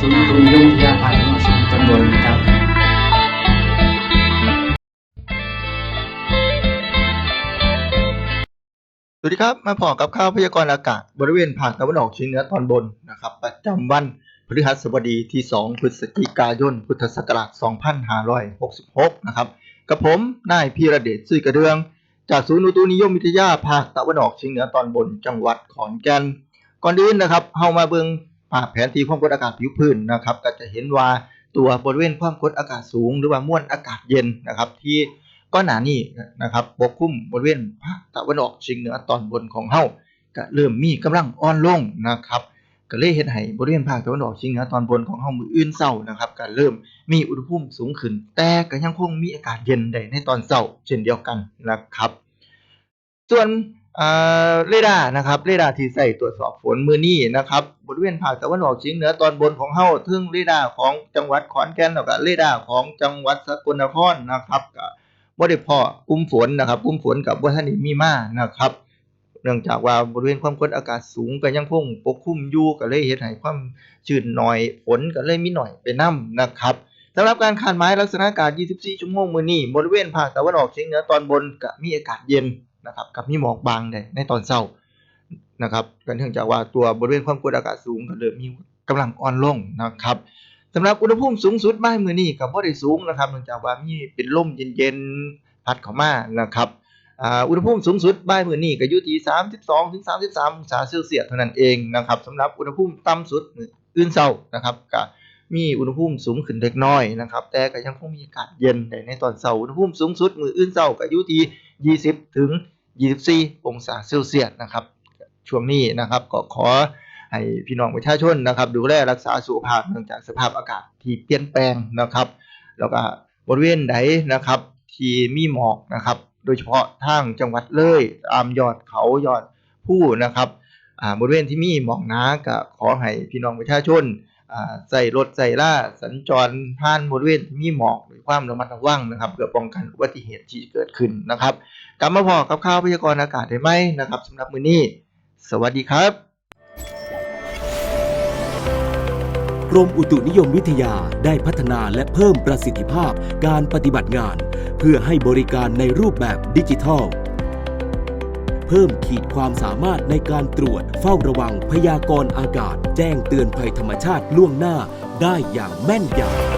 ศูนย์อุตุนิยมวิทยาภาคตะวันออกเฉียงเหนือตอนบนนะครับสวัสดีครับ มาพอกับข่าวพยากรณ์อากาศ บริเวณภาคตะวันออกเฉียงเหนือตอนบนนะครับ ประจำวันพฤหัสบดีที่ 2 พฤศจิกายน พุทธศักราช 2566 นะครับ กับผมนายพีระเดชซุยกระเดือง จากศูนย์อุตุนิยมวิทยาภาคตะวันออกเฉียงเหนือตอนบน จังหวัดขอนแก่น ก่อนอื่นนะครับเฮามาเบิ่งภาพแผนที่ความกดอากาศผิวพื้นนะครับ ก็จะเห็นว่าตัวบริเวณความกดอากาศสูง หรือว่ามวลอากาศเย็นนะครับ ที่ก้อนหนานี้นะครับปกคลุมบริเวณภาคตะวันออกเฉียงเหนือตอนบนของเฮาก็เริ่มมีกำลังอ่อนลงนะครับก็เลยเฮ็ดให้บริเวณภาคตะวันออกเฉียงเหนือตอนบนของเฮามืออื่นเช้านะครับก็เริ่มมีอุณหภูมิสูงขึ้น แต่ก็ยังคงมีอากาศเย็นได้ในตอนเช้าเช่นเดียวกันนะครับ ส่วน เรดาร์นะครับเรดาร์ที่ใส่ตรวจสอบฝนมือนี้นะครับบริเวณภาคตะวันออกเฉียงเหนือตอนบนของเฮาถึงเรดาร์ของจังหวัดขอนแก่นแล้วก็เรดาร์ของจังหวัดสกลนครนะครับก็บ่ได้พอกุมฝนนะครับกุมฝนกับบ่ทันได้มีมานะครับ เนื่องจากว่าบริเวณความกดอากาศสูงก็ยังคงปกคลุมอยู่ก็เลยเฮ็ดให้ความชื้นน้อยฝนก็เลยมีหน้อยไปนํนะครับสำหรับการคาดหมายลักษณะอากาศ 24 ชั่วโมงมื้อนี้บริเวณภาคตะวันออกเฉียงเหนือตอนบนก็มีอากาศเย็น นะครับกับมีหมอกบางได้ในตอนเช้านะครับก็เนื่องจากว่าตัวบริเวณความกดอากาศสูงก็เริ่มมีกำลังอ่อนลงนะครับสำหรับอุณหภูมิสูงสุดบ่ายมื้อนี้ก็บ่ได้สูงนะครับเนื่องจากว่ามีเป็นลมเย็นๆพัดเข้ามานะครับอุณหภูมิสูงสุดบ่ายมื้อนี้ก็อยู่ที่32ถึง33องศาเซลเซียสเท่านั้นเองนะครับสำหรับอุณหภูมิต่ำสุดมื้ออื่นเช้านะครับก็มีอุณหภูมิสูงขึ้นเล็กน้อยนะครับ แต่ก็ยังคงมีอากาศเย็นในตอนเช้าอุณหภูมิสูงสุดมื้ออื่นเช้าก็อยู่ที่ 20 ถึง 24 องศาเซลเซียสนะครับ ช่วงนี้นะครับก็ขอให้พี่น้องประชาชนนะครับ ดูแลรักษาสุขภาพเนื่องจากสภาพอากาศที่เปลี่ยนแปลงนะครับ แล้วก็บริเวณใดนะครับ ที่มีหมอกนะครับ โดยเฉพาะทางจังหวัดเลยตามยอดเขายอดผู้นะครับอ่าบริเวณที่มีหมอกหนาก็ขอให้พี่น้องประชาชนอ่าใส่รถใส่ล่าสัญจรผ่านบริเวณที่มีหมอก ความระมัดระวังนะครับ เพื่อป้องกันอุบัติเหตุที่เกิดขึ้นนะครับ กลับมาพอกับข่าวพยากรณ์อากาศได้ไหมนะครับสำหรับมื้อนี้ สวัสดีครับกรมอุตุนิยมวิทยาได้พัฒนาและเพิ่มประสิทธิภาพการปฏิบัติงาน เพื่อให้บริการในรูปแบบดิจิทัล เพิ่มขีดความสามารถในการตรวจเฝ้าระวังพยากรณ์อากาศ แจ้งเตือนภัยธรรมชาติล่วงหน้าได้อย่างแม่นยำ